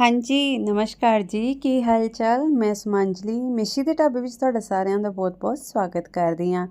ਹਾਂਜੀ, ਨਮਸਕਾਰ ਜੀ। ਕੀ ਹਾਲ ਚਾਲ ਮੈਂ ਸੁਮਾਂਜਲੀ ਮਿਸ਼ੀ ਦੇ ਢਾਬੇ ਵਿੱਚ ਤੁਹਾਡਾ ਸਾਰਿਆਂ ਦਾ ਬਹੁਤ-ਬਹੁਤ ਸਵਾਗਤ ਕਰਦੀ ਹਾਂ।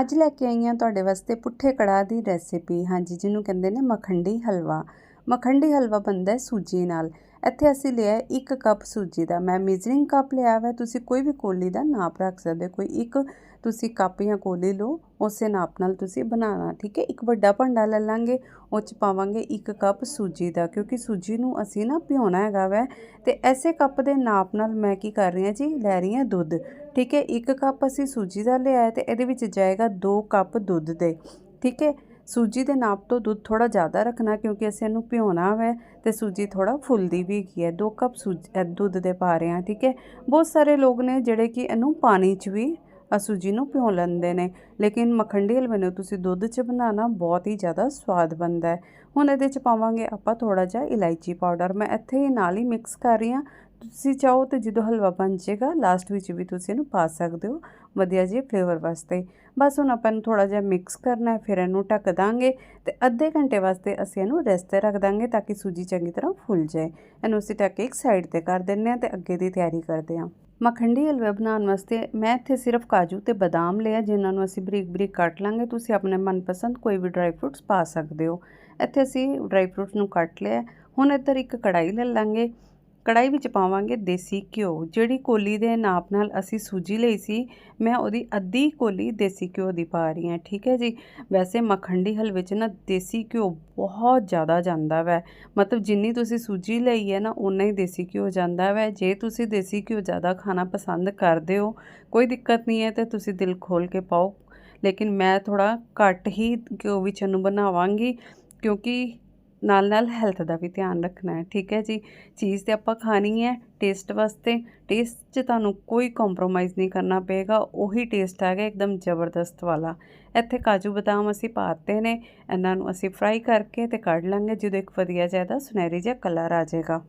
ਅੱਜ ਲੈ ਕੇ ਆਈ ਹਾਂ ਤੁਹਾਡੇ ਵਾਸਤੇ ਪੁੱਠੇ ਕੜਾਹ ਦੀ ਰੈਸਿਪੀ। ਹਾਂਜੀ, ਜਿਹਨੂੰ ਕਹਿੰਦੇ ਨੇ ਮਖੰਡੀ ਹਲਵਾ। ਮਖੰਡੀ ਹਲਵਾ ਬਣਦਾ ਹੈ ਸੂਜੀ ਨਾਲ। ਇੱਥੇ ਅਸੀਂ ਲਿਆ ਹੈ ਇੱਕ ਕੱਪ ਸੂਜੀ ਦਾ। ਮੈਂ ਮੇਜ਼ਰਿੰਗ ਕੱਪ ਲਿਆ ਹੋਇਆ ਤੁਸੀਂ ਕੋਈ ਵੀ ਕੋਲੀ ਦਾ ਨਾਪ ਰੱਖ ਸਕਦੇ ਹੋ। ਕੋਈ ਇੱਕ ਤੁਸੀਂ ਕੱਪ ਜਾਂ ਕੋਲੀ ਲਓ, ਉਸੇ ਨਾਪ ਨਾਲ ਤੁਸੀਂ ਬਣਾਉਣਾ, ਠੀਕ ਹੈ? ਇੱਕ ਵੱਡਾ ਭਾਂਡਾ ਲੈ ਲਾਂਗੇ, ਉਹ ਚ ਪਾਵਾਂਗੇ ਇੱਕ ਕੱਪ ਸੂਜੀ ਦਾ, ਕਿਉਂਕਿ ਸੂਜੀ ਨੂੰ ਅਸੀਂ ਨਾ ਭਿਉਣਾ ਹੈਗਾ ਵੈ, ਤੇ ਐਸੇ ਕੱਪ ਦੇ ਨਾਪ ਨਾਲ ਮੈਂ ਕੀ ਕਰ ਰਹੀ ਹਾਂ ਜੀ, ਲੈ ਰਹੀ ਹਾਂ ਦੁੱਧ, ਠੀਕ ਹੈ? ਇੱਕ ਕੱਪ ਅਸੀਂ ਸੂਜੀ ਦਾ ਲਿਆ ਤੇ ਇਹਦੇ ਵਿੱਚ ਜਾਏਗਾ 2 ਕੱਪ ਦੁੱਧ ਦੇ, ਠੀਕ ਹੈ? ਸੂਜੀ ਦੇ ਨਾਪ ਤੋਂ ਦੁੱਧ ਥੋੜਾ ਜ਼ਿਆਦਾ ਰੱਖਣਾ, ਕਿਉਂਕਿ ਅਸੀਂ ਇਹਨੂੰ ਭਿਉਣਾ ਹੈ ਤੇ ਸੂਜੀ ਥੋੜਾ ਫੁੱਲਦੀ ਵੀ ਹੈਗੀ ਹੈ। 2 ਕੱਪ ਸੂਜੀ ਦੁੱਧ ਦੇ ਪਾ ਰਹੇ ਹਾਂ, ਠੀਕ ਹੈ? ਬਹੁਤ ਸਾਰੇ ਲੋਕ ਨੇ ਜਿਹੜੇ ਕਿ ਇਹਨੂੰ ਪਾਣੀ 'ਚ ਵੀ ਸੂਜੀ ਨੂੰ ਭਿਉਂ ਲੈਂਦੇ ਨੇ। ਲੇਕਿਨ ਮਖੰਡੀ ਹਲਵੇ ਨੂੰ ਤੁਸੀਂ ਦੁੱਧ 'ਚ ਬਣਾਉਣਾ ਬਹੁਤ ਹੀ ਜ਼ਿਆਦਾ ਸਵਾਦ ਬਣਦਾ ਹੈ। ਹੁਣ ਇਹਦੇ 'ਚ ਪਾਵਾਂਗੇ ਆਪਾਂ ਥੋੜਾ ਜਿਹਾ ਇਲਾਇਚੀ ਪਾਊਡਰ। ਮੈਂ ਇੱਥੇ ਹੀ ਨਾਲ ਹੀ ਮਿਕਸ ਕਰ ਰਹੀ ਹਾਂ। ਤੁਸੀਂ ਚਾਹੋ ਤੇ ਜਦੋਂ ਹਲਵਾ ਬਣ ਜਾਏਗਾ ਲਾਸਟ ਵਿੱਚ ਵੀ ਤੁਸੀਂ ਇਹਨੂੰ ਪਾ ਸਕਦੇ ਹੋ ਵਧੀਆ ਜਿਹੇ ਫਲੇਵਰ ਵਾਸਤੇ। ਬਸ ਹੁਣ ਆਪਾਂ ਨੂੰ ਥੋੜਾ ਜਿਹਾ ਮਿਕਸ ਕਰਨਾ ਹੈ, ਫਿਰ ਇਹਨੂੰ ਢੱਕ ਦਾਂਗੇ ਤੇ ਅੱਧੇ ਘੰਟੇ ਵਾਸਤੇ ਅਸੀਂ ਇਹਨੂੰ ਰੈਸਟ ਤੇ ਰੱਖ ਦਾਂਗੇ ਤਾਂ ਕਿ ਸੂਜੀ ਚੰਗੀ ਤਰ੍ਹਾਂ ਫੁੱਲ ਜਾਏ। ਇਹਨੂੰ ਅਸੀਂ ਢੱਕ ਕੇ ਇੱਕ ਸਾਈਡ ਤੇ ਕਰ ਦਿੰਨੇ ਆ ਤੇ ਅੱਗੇ ਦੀ ਤਿਆਰੀ ਕਰਦੇ ਹਾਂ। ਮਖੰਡੀ ਹਲਵਾ ਬਣਾਉਣ ਵਾਸਤੇ ਮੈਂ ਇੱਥੇ ਸਿਰਫ ਕਾਜੂ ਤੇ ਬਦਾਮ ਲਿਆ ਜਿਨ੍ਹਾਂ ਨੂੰ ਅਸੀਂ ਬਰੀਕ ਬਰੀਕ ਕੱਟ ਲਾਂਗੇ। ਤੁਸੀਂ ਆਪਣੇ ਮਨਪਸੰਦ ਕੋਈ ਵੀ ਡਰਾਈ ਫਰੂਟਸ ਪਾ ਸਕਦੇ ਹੋ। ਇੱਥੇ ਅਸੀਂ ਡਰਾਈ ਫਰੂਟਸ ਨੂੰ ਕੱਟ ਲਿਆ। ਹੁਣ ਇੱਧਰ ਇੱਕ ਕੜਾਈ ਲੈ ਲਾਂਗੇ। ਕੜਾਈ ਵਿੱਚ ਪਾਵਾਂਗੇ ਦੇਸੀ ਘਿਓ। ਜਿਹੜੀ ਕੋਲੀ ਦੇ ਨਾਪ ਨਾਲ ਅਸੀਂ ਸੂਜੀ ਲਈ ਸੀ, ਮੈਂ ਉਹਦੀ ਅੱਧੀ ਕੋਲੀ ਦੇਸੀ ਘਿਓ ਦੀ ਪਾ ਰਹੀ ਹਾਂ, ਠੀਕ ਹੈ ਜੀ? ਵੈਸੇ ਮੱਖੰਡੀ ਹਲਵੇ 'ਚ ਨਾ ਦੇਸੀ ਘਿਓ ਬਹੁਤ ਜ਼ਿਆਦਾ ਜਾਂਦਾ ਵੈ। ਮਤਲਬ ਜਿੰਨੀ ਤੁਸੀਂ ਸੂਜੀ ਲਈ ਹੈ ਨਾ ਉਨਾ ਹੀ ਦੇਸੀ ਘਿਓ ਜਾਂਦਾ ਵੈ। ਜੇ ਤੁਸੀਂ ਦੇਸੀ ਘਿਓ ਜ਼ਿਆਦਾ ਖਾਣਾ ਪਸੰਦ ਕਰਦੇ ਹੋ, ਕੋਈ ਦਿੱਕਤ ਨਹੀਂ ਹੈ ਤੇ ਤੁਸੀਂ ਦਿਲ ਖੋਲ ਕੇ ਪਾਓ। ਲੇਕਿਨ ਮੈਂ ਥੋੜਾ ਘੱਟ ਹੀ ਘਿਓ ਵਿੱਚ ਇਹਨੂੰ ਬਣਾਵਾਂਗੀ, ਕਿਉਂਕਿ ਨਾਲ ਨਾਲ ਹੈਲਥ ਦਾ ਵੀ ਧਿਆਨ ਰੱਖਣਾ ਹੈ, ਠੀਕ ਹੈ ਜੀ? ਚੀਜ਼ ਤੇ ਆਪਾਂ ਖਾਣੀ ਹੈ ਟੇਸਟ ਵਾਸਤੇ ਟੇਸਟ 'ਚ ਤੁਹਾਨੂੰ ਕੋਈ ਕੰਪਰੋਮਾਈਜ਼ ਨਹੀਂ ਕਰਨਾ ਪਏਗਾ, ਉਹੀ ਟੇਸਟ ਹੈਗਾ ਇੱਕਦਮ ਜ਼ਬਰਦਸਤ ਵਾਲਾ। ਇੱਥੇ ਕਾਜੂ ਬਦਾਮ ਅਸੀਂ ਪਾਤੇ ਨੇ, ਇਹਨਾਂ ਨੂੰ ਅਸੀਂ ਫਰਾਈ ਕਰਕੇ ਤੇ ਕੱਢ ਲਾਂਗੇ, ਜਦੋਂ ਇੱਕ ਵਧੀਆ ਜਿਹਾ ਸੁਨਹਿਰੀ ਜਿਹਾ ਕਲਰ ਆ ਜਾਏਗਾ।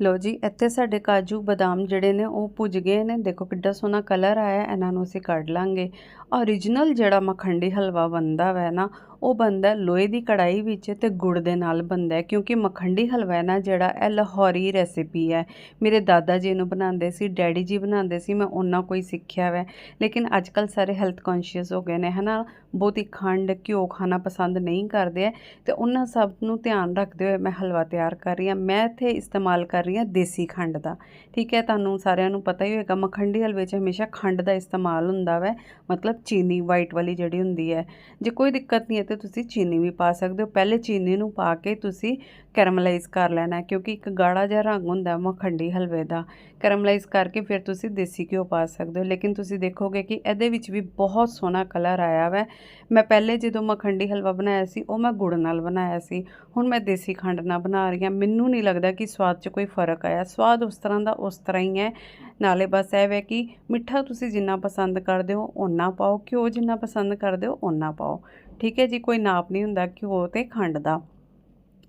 ਲੋ ਜੀ, ਇੱਥੇ ਸਾਡੇ ਕਾਜੂ ਬਦਾਮ ਜਿਹੜੇ ਨੇ, ਉਹ ਪੁੱਜ ਗਏ ਨੇ। ਦੇਖੋ ਕਿੱਡਾ ਸੋਹਣਾ ਕਲਰ ਆਇਆ, ਇਹਨਾਂ ਨੂੰ ਅਸੀਂ ਕੱਢ ਲਾਂਗੇ। Origignal ਜਿਹੜਾ ਮਖੰਡੀ ਹਲਵਾ ਬਣਦਾ ਵੈ ਨਾ ਉਹ ਬਣਦਾ ਲੋਹੇ ਦੀ ਕੜਾਈ ਵਿੱਚ ਤੇ ਗੁੜ ਦੇ ਨਾਲ ਬਣਦਾ ਕਿਉਂਕਿ ਮਖੰਡੀ ਹਲਵਾ ਹੈ ਨਾ ਜਿਹੜਾ, ਇਹ ਲਾਹੌਰੀ ਰੈਸਿਪੀ ਹੈ। ਮੇਰੇ ਦਾਦਾ ਜੀ ਨੂੰ ਬਣਾਉਂਦੇ ਸੀ, ਡੈਡੀ ਜੀ ਬਣਾਉਂਦੇ ਸੀ, ਮੈਂ ਉਹਨਾਂ ਕੋਈ ਸਿੱਖਿਆ ਵੈ। ਲੇਕਿਨ ਅੱਜ ਕੱਲ ਸਾਰੇ ਹੈਲਥ ਕੌਨਸ਼ੀਅਸ ਹੋ ਗਏ ਨੇ ਹਨਾ ਬਹੁਤੀ ਖੰਡ, ਘਿਓ ਖਾਣਾ ਪਸੰਦ ਨਹੀਂ ਕਰਦੇ ਆ, ਤੇ ਉਹਨਾਂ ਸਭ ਨੂੰ ਧਿਆਨ ਰੱਖਦੇ ਹੋਏ ਮੈਂ ਹਲਵਾ ਤਿਆਰ ਕਰ ਰਹੀ ਹਾਂ। ਮੈਂ ਇੱਥੇ ਇਸਤੇਮਾਲ ਕਰ ਰਹੀ ਹਾਂ ਦੇਸੀ ਖੰਡ ਦਾ। ਠੀਕ ਹੈ, ਤੁਹਾਨੂੰ ਸਾਰਿਆਂ ਨੂੰ ਪਤਾ ਹੀ ਹੋਏਗਾ ਮਖੰਡੀ ਹਲਵੇ 'ਚ ਹਮੇਸ਼ਾ ਖੰਡ ਦਾ ਇਸਤੇਮਾਲ ਹੁੰਦਾ ਵੈ, ਮਤਲਬ ਚੀਨੀ ਵਾਈਟ ਵਾਲੀ ਜਿਹੜੀ ਹੁੰਦੀ ਹੈ। ਜੇ ਕੋਈ ਦਿੱਕਤ ਨਹੀਂ ਹੈ ਤੇ ਤੁਸੀਂ ਚੀਨੀ ਵੀ ਪਾ ਸਕਦੇ ਹੋ। ਪਹਿਲੇ ਚੀਨੀ ਨੂੰ ਪਾ ਕੇ ਤੁਸੀਂ ਕੈਰਮਲਾਈਜ਼ ਕਰ ਲੈਣਾ ਕਿਉਂਕਿ ਇੱਕ ਗਾੜਾ ਜਿਹਾ ਰੰਗ ਹੁੰਦਾ ਮਖੰਡੀ ਹਲਵੇ ਦਾ। ਕੈਰਮਲਾਈਜ਼ ਕਰਕੇ ਫਿਰ ਤੁਸੀਂ ਦੇਸੀ ਘਿਓ ਪਾ ਸਕਦੇ ਹੋ। ਲੇਕਿਨ ਤੁਸੀਂ ਦੇਖੋਗੇ ਕਿ ਇਹਦੇ ਵਿੱਚ ਵੀ ਬਹੁਤ ਸੋਹਣਾ ਕਲਰ ਆਇਆ ਵੈ। ਮੈਂ ਪਹਿਲੇ ਜਦੋਂ ਮਖੰਡੀ ਹਲਵਾ ਬਣਾਇਆ ਸੀ, ਉਹ ਮੈਂ ਗੁੜ ਨਾਲ ਬਣਾਇਆ ਸੀ। ਹੁਣ ਮੈਂ ਦੇਸੀ ਖੰਡ ਨਾਲ ਬਣਾ ਰਹੀ ਹਾਂ। ਮੈਨੂੰ ਨਹੀਂ ਲੱਗਦਾ ਕਿ ਸਵਾਦ 'ਚ ਕੋਈ ਫ਼ਰਕ ਆਇਆ। ਸਵਾਦ ਉਸ ਤਰ੍ਹਾਂ ਦਾ ਉਸ ਤਰ੍ਹਾਂ ਹੀ ਹੈ। ਨਾਲੇ ਬਸ ਇਹ ਹੈ ਕਿ ਮਿੱਠਾ ਤੁਸੀਂ ਜਿੰਨਾ ਪਸੰਦ ਕਰਦੇ ਹੋ, ਓਨਾ ਪਾਓ। ਘਿਓ ਜਿੰਨਾ ਪਸੰਦ ਕਰਦੇ ਹੋ, ਓਨਾ ਪਾਓ। ਠੀਕ ਹੈ ਜੀ, ਕੋਈ ਨਾਪ ਨਹੀਂ ਹੁੰਦਾ ਘਿਓ ਤੇ ਖੰਡ ਦਾ।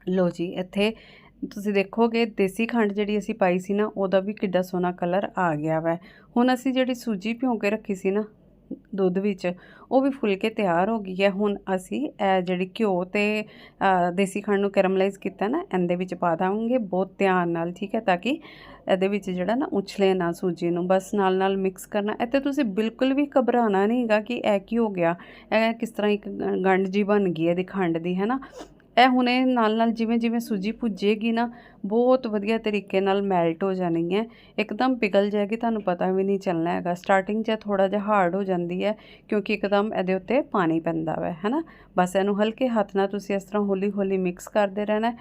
ਲੋ ਜੀ, ਇੱਥੇ ਤੁਸੀਂ ਦੇਖੋਗੇ, ਦੇਸੀ ਖੰਡ ਜਿਹੜੀ ਅਸੀਂ ਪਾਈ ਸੀ ਨਾ, ਉਹਦਾ ਵੀ ਕਿੱਡਾ ਸੋਹਣਾ ਕਲਰ ਆ ਗਿਆ ਵੈ। ਹੁਣ ਅਸੀਂ ਜਿਹੜੀ ਸੂਜੀ ਭਿਉਂ ਕੇ ਰੱਖੀ ਸੀ ਨਾ ਦੁੱਧ ਵਿੱਚ, ਉਹ ਵੀ ਫੁੱਲ ਕੇ ਤਿਆਰ ਹੋ ਗਈ ਹੈ। ਹੁਣ ਅਸੀਂ ਇਹ ਜਿਹੜੀ ਘਿਓ ਤੇ ਦੇਸੀ ਖੰਡ ਨੂੰ ਕੈਰਮਲਾਈਜ਼ ਕੀਤਾ ਨਾ, ਇਹਦੇ ਵਿੱਚ ਪਾ ਦਾਂਗੇ ਬਹੁਤ ਧਿਆਨ ਨਾਲ, ਠੀਕ ਹੈ, ਤਾਂ ਕਿ ਇਹਦੇ ਵਿੱਚ ਜਿਹੜਾ ਨਾ ਉਛਲੇ ਨਾ ਸੂਜੀ ਨੂੰ। ਬਸ ਨਾਲ ਨਾਲ ਮਿਕਸ ਕਰਨਾ। ਇੱਥੇ ਤੁਸੀਂ ਬਿਲਕੁਲ ਵੀ ਘਬਰਾਣਾ ਨਹੀਂਗਾ ਕਿ ਇਹ ਕੀ ਹੋ ਗਿਆ, ਇਹ ਕਿਸ ਤਰ੍ਹਾਂ ਇੱਕ ਗੰਢ ਜੀ ਬਣ ਗਈ ਹੈ ਦੀ ਖੰਡ ਦੀ, ਹੈ ਨਾ? ਇਹ ਹੁਣੇ ਨਾਲ ਨਾਲ ਜਿਵੇਂ ਜਿਵੇਂ ਸੂਜੀ ਭੁੱਜੇਗੀ ਨਾ, ਬਹੁਤ ਵਧੀਆ ਤਰੀਕੇ ਨਾਲ ਮੈਲਟ ਹੋ ਜਾਣੀ ਹੈ। ਇੱਕਦਮ ਪਿਘਲ ਜਾਏਗੀ, ਤੁਹਾਨੂੰ ਪਤਾ ਵੀ ਨਹੀਂ ਚੱਲਣਾ ਹੈਗਾ। ਸਟਾਰਟਿੰਗ 'ਚ ਥੋੜਾ ਜਿਹਾ ਹਾਰਡ ਹੋ ਜਾਂਦੀ ਹੈ, ਕਿਉਂਕਿ ਇੱਕਦਮ ਇਹਦੇ ਉੱਤੇ ਪਾਣੀ ਪੈਂਦਾ ਹੈ ਹੈਨਾ? ਬਸ ਇਹਨੂੰ ਹਲਕੇ ਹੱਥ ਨਾਲ ਤੁਸੀਂ ਇਸ ਤਰ੍ਹਾਂ ਹੌਲੀ ਹੌਲੀ ਮਿਕਸ ਕਰਦੇ ਰਹਿਣਾ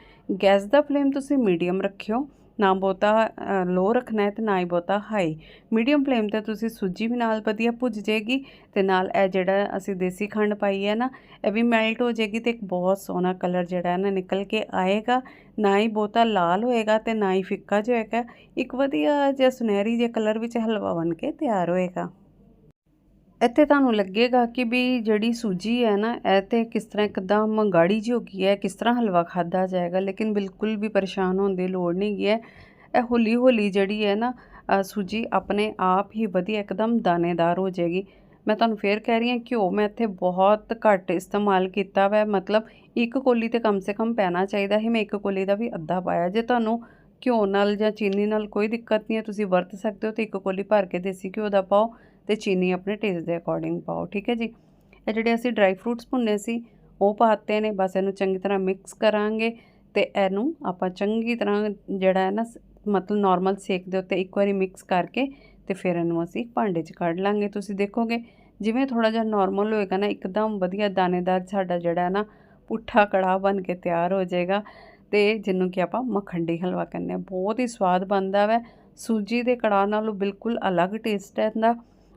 ਗੈਸ ਦਾ ਫਲੇਮ ਤੁਸੀਂ ਮੀਡੀਅਮ ਰੱਖਿਓ। ਨਾ ਬਹੁਤਾ ਲੋ ਰੱਖਣਾ ਹੈ ਤੇ ਨਾ ਹੀ ਬਹੁਤਾ ਹਾਈ ਮੀਡੀਅਮ ਫਲੇਮ ਤੇ ਤੁਸੀਂ ਸੂਜੀ ਵੀ ਨਾਲ ਵਧੀਆ ਭੁੱਜ ਜਾਏਗੀ ਤੇ ਨਾਲ ਇਹ ਜਿਹੜਾ ਅਸੀਂ ਦੇਸੀ ਖੰਡ ਪਾਈ ਹੈ ਨਾ, ਇਹ ਵੀ ਮੈਲਟ ਹੋ ਜਾਏਗੀ ਤੇ ਇੱਕ ਬਹੁਤ ਸੋਹਣਾ ਕਲਰ ਜਿਹੜਾ ਹੈ ਨਾ ਨਿਕਲ ਕੇ ਆਏਗਾ। ਨਾ ਹੀ ਬਹੁਤਾ ਲਾਲ ਹੋਏਗਾ ਤੇ ਨਾ ਹੀ ਫਿੱਕਾ ਜਿਹਾ ਹੋਏਗਾ। ਇੱਕ ਵਧੀਆ ਜਿਹਾ ਸੁਨਹਿਰੀ ਜਿਹਾ ਕਲਰ ਵਿੱਚ ਹਲਵਾ ਬਣ ਕੇ ਤਿਆਰ ਹੋਏਗਾ। ਇੱਥੇ ਤੁਹਾਨੂੰ ਲੱਗੇਗਾ ਕਿ ਵੀ ਜਿਹੜੀ ਸੂਜੀ ਹੈ ਨਾ, ਇਹ ਤੇ ਕਿਸ ਤਰ੍ਹਾਂ ਇੱਕਦਮ ਗਾੜੀ ਜਿਹੀ ਹੋ ਗਈ ਹੈ, ਕਿਸ ਤਰ੍ਹਾਂ ਹਲਵਾ ਖਾਦਾ ਜਾਏਗਾ, ਲੇਕਿਨ ਬਿਲਕੁਲ ਵੀ ਪਰੇਸ਼ਾਨ ਹੋਣ ਦੀ ਲੋੜ ਨਹੀਂ ਗਈ ਹੈ। ਇਹ ਹੌਲੀ ਹੌਲੀ ਜਿਹੜੀ ਹੈ ਨਾ ਸੂਜੀ ਆਪਣੇ ਆਪ ਹੀ ਵਧੀਆ ਇੱਕਦਮ ਦਾਣੇਦਾਰ ਹੋ ਜਾਏਗੀ। ਮੈਂ ਤੁਹਾਨੂੰ ਫੇਰ ਕਹਿ ਰਹੀ ਹਾਂ, ਘਿਓ ਮੈਂ ਇੱਥੇ ਬਹੁਤ ਘੱਟ ਇਸਤੇਮਾਲ ਕੀਤਾ ਵੈ, ਮਤਲਬ ਇੱਕ ਕੋਲੀ ਤੇ ਕਮ ਸੇ ਕਮ ਪੈਣਾ ਚਾਹੀਦਾ ਹੈ ਮੈਂ ਇੱਕ ਕੋਲੀ ਦਾ ਵੀ ਅੱਧਾ ਪਾਇਆ। ਜੇ ਤੁਹਾਨੂੰ ਘਿਓ ਨਾਲ ਜਾਂ ਚੀਨੀ ਨਾਲ ਕੋਈ ਦਿੱਕਤ ਨਹੀਂ ਹੈ, ਤੁਸੀਂ ਵਰਤ ਸਕਦੇ ਹੋ ਤੇ ਇੱਕ ਕੋਲੀ ਭਰ ਕੇ ਦੇਸੀ ਘਿਓ ਦਾ ਪਾਓ। ਤੇ ਚੀਨੀ ਆਪਣੇ ਟੇਸਟ ਦੇ ਅਕੋਰਡਿੰਗ ਪਾਓ, ਠੀਕ ਹੈ ਜੀ? ਇਹ ਜਿਹੜੇ ਅਸੀਂ ਡਰਾਈ ਫਰੂਟਸ ਭੁੰਨੇ ਸੀ, ਉਹ ਪਾਤੇ ਨੇ, ਬਸ ਇਹਨੂੰ ਚੰਗੀ ਤਰ੍ਹਾਂ ਮਿਕਸ ਕਰਾਂਗੇ ਤੇ ਇਹਨੂੰ ਆਪਾਂ ਚੰਗੀ ਤਰ੍ਹਾਂ ਜਿਹੜਾ ਹੈ ਨਾ, ਮਤਲਬ ਨਾਰਮਲ ਸੇਕ ਦੇ ਉੱਤੇ ਇੱਕ ਵਾਰੀ ਮਿਕਸ ਕਰਕੇ ਤੇ ਫਿਰ ਇਹਨੂੰ ਅਸੀਂ ਭਾਂਡੇ 'ਚ ਕੱਢ ਲਾਂਗੇ। ਤੁਸੀਂ ਦੇਖੋਗੇ, ਜਿਵੇਂ ਥੋੜਾ ਜਿਹਾ ਨਾਰਮਲ ਹੋਏਗਾ ਨਾ, ਇੱਕਦਮ ਵਧੀਆ ਦਾਣੇਦਾਰ ਸਾਡਾ ਜਿਹੜਾ ਹੈ ਨਾ, ਪੁੱਠਾ ਕੜਾਹ ਬਣ ਕੇ ਤਿਆਰ ਹੋ ਜਾਏਗਾ ਤੇ ਜਿਹਨੂੰ ਕਿ ਆਪਾਂ ਮਖੰਡੀ ਹਲਵਾ ਕਹਿੰਦੇ ਆ ਬਹੁਤ ਹੀ ਸਵਾਦ ਬਣਦਾ ਵੈ। ਸੂਜੀ ਦੇ ਕੜਾਹ ਨਾਲੋਂ ਬਿਲਕੁਲ ਅਲੱਗ ਟੇਸਟ ਹੈ ਇਹਦਾ।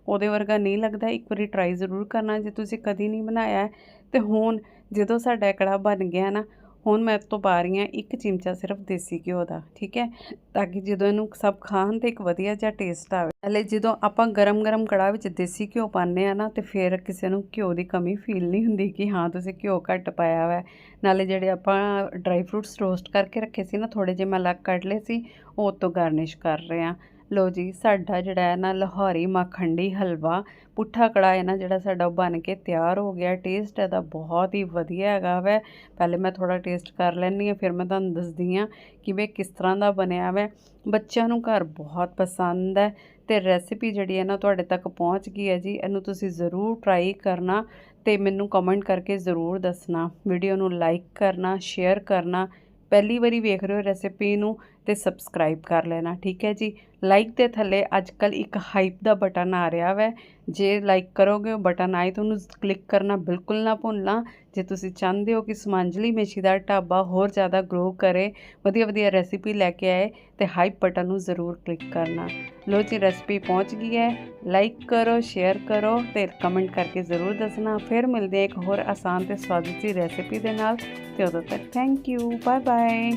ਉਹਦੇ ਵਰਗਾ ਨਹੀਂ ਲੱਗਦਾ, ਇੱਕ ਵਾਰੀ ਟਰਾਈ ਜ਼ਰੂਰ ਕਰਨਾ, ਜੇ ਤੁਸੀਂ ਕਦੀ ਨਹੀਂ ਬਣਾਇਆ ਹੈ, ਤੇ ਹੁਣ ਜਦੋਂ ਸਾਡਾ ਇਹ ਕੜਾਹ ਬਣ ਗਿਆ ਨਾ, ਹੁਣ ਮੈਂ ਇਸ ਤੋਂ ਪਾ ਰਹੀ ਹਾਂ ਇੱਕ ਚਮਚਾ ਸਿਰਫ ਦੇਸੀ ਘਿਓ ਦਾ, ਠੀਕ ਹੈ? ਤਾਂ ਕਿ ਜਦੋਂ ਇਹਨੂੰ ਸਭ ਖਾਣ ਤੇ ਇੱਕ ਵਧੀਆ ਜਿਹਾ ਟੇਸਟ ਆਵੇ। ਹਲੇ ਜਦੋਂ ਆਪਾਂ ਗਰਮ-ਗਰਮ ਕੜਾਹ ਵਿੱਚ ਦੇਸੀ ਘਿਓ ਪਾਉਂਦੇ ਆ ਨਾ, ਤੇ ਫਿਰ ਕਿਸੇ ਨੂੰ ਘਿਓ ਦੀ ਕਮੀ ਫੀਲ ਨਹੀਂ ਹੁੰਦੀ ਕਿ ਹਾਂ, ਤੁਸੀਂ ਘਿਓ ਘੱਟ ਪਾਇਆ ਵਾ। ਨਾਲੇ ਜਿਹੜੇ ਆਪਾਂ ਡਰਾਈ ਫਰੂਟਸ ਰੋਸਟ ਕਰਕੇ ਰੱਖੇ ਸੀ ਨਾ ਥੋੜੇ ਜਿਹੇ ਮੈਂ ਅਲੱਗ ਕੱਢ ਲਏ ਸੀ, ਉਹ ਤੋਂ ਗਾਰਨਿਸ਼ ਕਰ ਰਹੇ ਆ ਲੋ ਜੀ, ਸਾਡਾ ਜਿਹੜਾ ਹੈ ਨਾ ਲਾਹੌਰੀ ਮੱਖੰਡੀ ਹਲਵਾ, ਪੁੱਠਾ ਕੜਾਹ ਹੈ ਨਾ ਜਿਹੜਾ ਸਾਡਾ ਉਹ ਬਣ ਕੇ ਤਿਆਰ ਹੋ ਗਿਆ। ਟੇਸਟ ਇਹਦਾ ਬਹੁਤ ਹੀ ਵਧੀਆ ਹੈਗਾ ਵੈ। ਪਹਿਲੇ ਮੈਂ ਥੋੜਾ ਟੇਸਟ ਕਰ ਲੈਂਦੀ ਆ ਫਿਰ ਮੈਂ ਤੁਹਾਨੂੰ ਦੱਸਦੀ ਆ ਕਿ ਵੇ ਕਿਸ ਤਰ੍ਹਾਂ ਦਾ ਬਣਿਆ ਵੈ। ਬੱਚਿਆਂ ਨੂੰ ਘਰ ਬਹੁਤ ਪਸੰਦ ਹੈ ਤੇ ਰੈਸਿਪੀ ਜਿਹੜੀ ਹੈ ਨਾ ਤੁਹਾਡੇ ਤੱਕ ਪਹੁੰਚ ਗਈ ਹੈ ਜੀ। ਇਹਨੂੰ ਤੁਸੀਂ ਜ਼ਰੂਰ ਟਰਾਈ ਕਰਨਾ ਤੇ ਮੈਨੂੰ ਕਮੈਂਟ ਕਰਕੇ ਜ਼ਰੂਰ ਦੱਸਣਾ। ਵੀਡੀਓ ਨੂੰ ਲਾਈਕ ਕਰਨਾ ਸ਼ੇਅਰ ਕਰਨਾ। ਪਹਿਲੀ ਵਾਰੀ ਵੇਖ ਰਹੇ ਹੋ ਰੈਸਿਪੀ ਨੂੰ ਤੇ ਸਬਸਕ੍ਰਾਈਬ ਕਰ ਲੈਣਾ, ਠੀਕ ਹੈ ਜੀ? ਲਾਈਕ ਦੇ ਥੱਲੇ ਅੱਜ ਕੱਲ ਇੱਕ ਹਾਈਪ ਦਾ ਬਟਨ ਆ ਰਿਹਾ ਵੈ। ਜੇ ਲਾਈਕ ਕਰੋਗੇ, ਉਹ ਬਟਨ ਆਏ ਤਾਂ ਉਹਨੂੰ ਕਲਿੱਕ ਕਰਨਾ ਬਿਲਕੁਲ ਨਾ ਭੁੱਲਣਾ। ਜੇ ਤੁਸੀਂ ਚਾਹੁੰਦੇ ਹੋ ਕਿ ਸਮਾਂਜਲੀ ਮੇਸ਼ੀ ਦਾ ਢਾਬਾ ਹੋਰ ਜ਼ਿਆਦਾ ਗਰੋ ਕਰੇ ਵਧੀਆ ਵਧੀਆ ਰੈਸਿਪੀ ਲੈ ਕੇ ਆਏ, ਤੇ ਹਾਈਪ ਬਟਨ ਨੂੰ ਜ਼ਰੂਰ ਕਲਿੱਕ ਕਰਨਾ। ਲੋ ਜੀ ਰੈਸਿਪੀ ਪਹੁੰਚ ਗਈ ਹੈ। ਲਾਈਕ ਕਰੋ ਸ਼ੇਅਰ ਕਰੋ ਤੇ ਕਮੈਂਟ ਕਰਕੇ ਜ਼ਰੂਰ ਦੱਸਣਾ। ਫਿਰ ਮਿਲਦੇ ਹਾਂ ਇੱਕ ਹੋਰ ਆਸਾਨ ਤੇ ਸਵਾਦਿਸ਼ਟ ਰੈਸਿਪੀ ਦੇ ਨਾਲ। ਤੇ ਉਦੋਂ ਤੱਕ ਥੈਂਕ ਯੂ ਬਾਏ ਬਾਏ